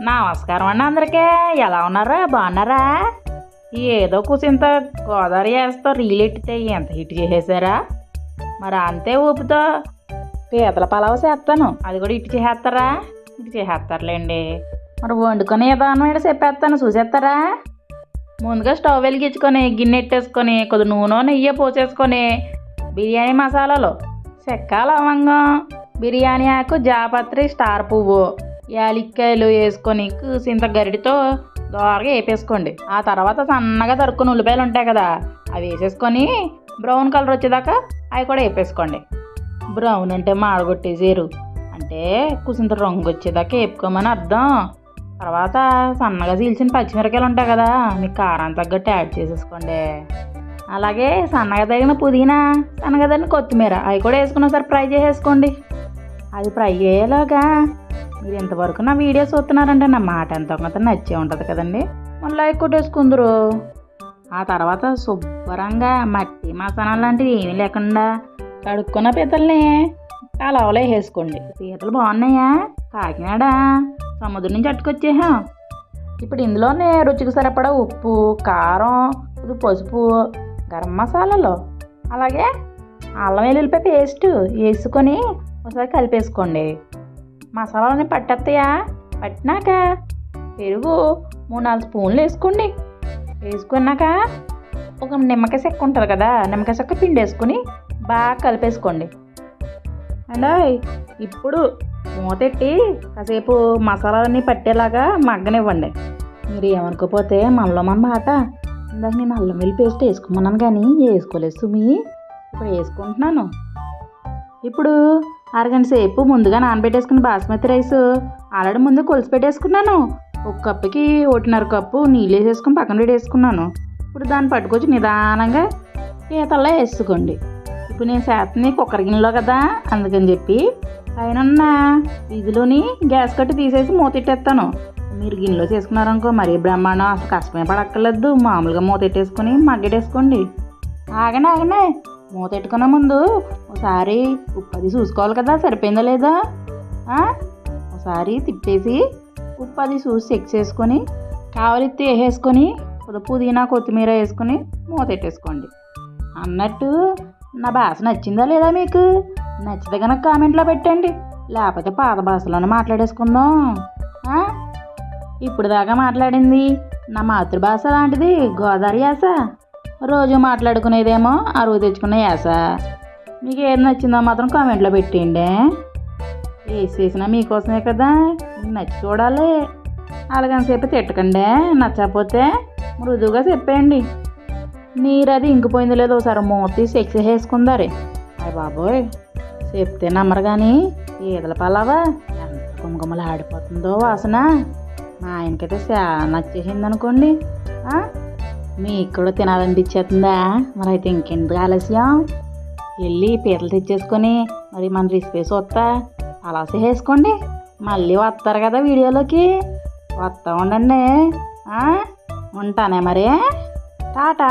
నమస్కారం అండి అందరికీ. ఎలా ఉన్నారా? బాగున్నారా? ఏదో కూసింత గోదావరి వేస్తో రీల్ ఎట్టితే ఎంత హిట్ చేసేసారా? మరి అంతే ఊపుతో పీతల పలావ్ చేస్తాను. అది కూడా ఇటు చేసేస్తారా? ఇటు చేసేస్తారులేండి. మరి వండుకొని విధానం ఏంటో చెప్పేస్తాను చూసేస్తారా? ముందుగా స్టవ్ వెలిగించుకొని గిన్నె ఎట్టేసుకొని కొద్ది నూనె నెయ్యి పోసేసుకొని బిర్యానీ మసాలాలు చెక్క లవంగం బిర్యానీ ఆకు జాపత్రి స్టార్ పువ్వు. యాలిక్కాయలు వేసుకొని కూసింత గరిటితో దోరగా వేపేసుకోండి. ఆ తర్వాత సన్నగా తరుక్కుని ఉల్లిపాయలు ఉంటాయి కదా అవి వేసేసుకొని బ్రౌన్ కలర్ వచ్చేదాకా అవి కూడా వేపేసుకోండి. బ్రౌన్ అంటే మాడగొట్టేసేరు అంటే కుసింత రంగు వచ్చేదాకా వేపుకోమని అర్థం. తర్వాత సన్నగా చీల్చిన పచ్చిమిరకాయలు ఉంటాయి కదా మీకు కారం తగ్గట్టు యాడ్ చేసేసుకోండి. అలాగే సన్నగా తగిన పుదీనా సన్నగా తగిన కొత్తిమీర అవి కూడా వేసుకుని ఒకసారి ఫ్రై చేసేసుకోండి. అది ఫ్రై అయ్యేలాగా మీరు ఇంతవరకు నా వీడియో చూస్తున్నారంటే నా మాట ఎంత కొంత నచ్చే ఉంటుంది కదండి. మళ్ళీ లైక్ కొట్టేసుకుందరు. ఆ తర్వాత శుభ్రంగా మట్టి మసాలా లాంటివి ఏమీ లేకుండా కడుక్కున్న పీతల్ని కలవలో వేసుకోండి. పీతలు బాగున్నాయా? కాకినాడ సముద్రం నుంచి అట్టుకొచ్చేసాం ఇప్పుడు ఇందులోనే రుచికి సరిపడా ఉప్పు కారం పసుపు గరం మసాలాలు అలాగే అల్లం వెల్లుల్లిపాయ పేస్ట్ వేసుకొని ఒకసారి కలిపేసుకోండి. మసాలాలని పట్టేస్తాయా పట్టినాక? పెరుగు మూడు నాలుగు స్పూన్లు వేసుకోండి. వేసుకున్నాక ఒక నిమ్మకాయ చెక్క ఉంటుంది కదా నిమ్మకాయ చెక్క పిండి వేసుకొని బాగా కలిపేసుకోండి. అండ్ ఇప్పుడు మూతెట్టి కాసేపు మసాలాలన్నీ పట్టేలాగా మగ్గనివ్వండి. మీరు ఏమనుకోపోతే మనలో మన మాట. ఇందాక నేను అల్లం వెల్లి పేస్ట్ వేసుకోమన్నాను కానీ వేసుకోలేదు సుమి. ఇప్పుడు వేసుకుంటున్నాను. ఇప్పుడు అరగంట సేపు ముందుగా నానబెట్టేసుకున్న బాస్మతి రైస్. ఆల్రెడీ ముందు కొలిసి పెట్టేసుకున్నాను. ఒక కప్పుకి ఒకటిన్నర కప్పు నీళ్ళు వేసేసుకుని పక్కన పెట్టేసుకున్నాను. ఇప్పుడు దాన్ని పట్టుకొచ్చి నిదానంగా పీతల్లో వేసుకోండి. ఇప్పుడు నేను చేతని కుక్కర్ గిన్నెలో కదా అందుకని చెప్పి పైన ఉన్న విధిలోని గ్యాస్ కట్టు తీసేసి మూతెట్టేస్తాను మీరు గిన్నెలో చేసుకున్నారనుకో మరీ బ్రహ్మాండం అసలు కష్టమే పడక్కర్లేదు. మామూలుగా మూతెట్టేసుకొని మగ్గెట్టేసుకోండి ఆగనే మూత మూతెట్టుకునే ముందు ఒకసారి ఉప్పు అది చూసుకోవాలి కదా సరిపోయిందా లేదా? ఒకసారి తిప్పేసి ఉప్పు అది చూసి చెక్ చేసుకొని కావలిత్తి వేసేసుకొని పుదీనా కొత్తిమీర వేసుకొని మూతెట్టేసుకోండి. అన్నట్టు నా భాష నచ్చిందా లేదా మీకు? నచ్చితే కనుక కామెంట్లో పెట్టండి. లేకపోతే పాత భాషలోనే మాట్లాడేసుకుందాం. ఇప్పుడు దాకా మాట్లాడింది నా మాతృభాష లాంటిది గోదావరి యాస. రోజు మాట్లాడుకునేదేమో అరువు తెచ్చుకునే యాస. మీకు ఏది నచ్చిందో మాత్రం కామెంట్లో పెట్టండి వేసి చేసినా మీకోసమే కదా. నచ్చి చూడాలి. అలాగనిసేపు తిట్టకండి. నచ్చకపోతే మృదువుగా చెప్పేయండి. నీరు అది ఇంకిపోయింది లేదు ఒకసారి మూత తీసి ఎక్స్ వేసుకుందారే అయ్య బాబోయ్ చెప్తే నమ్మరు కానీ ఈదల పలావా ఎంత గుమగుమలు ఆడిపోతుందో వాసన. మా ఆయనకైతే చాలా నచ్చేసింది అనుకోండి ఆ? మీకు కూడా తినాలనిపించేస్తుందా మరి అయితే ఇంకెందుకు ఆలస్యం? వెళ్ళి పీతలు తెచ్చేసుకొని మరి మన రెసిపీ చూస్తా అలా వేసుకోండి మళ్ళీ వస్తారు కదా వీడియోలోకి. వస్తా ఉండండి. ఉంటానే మరి. టాటా!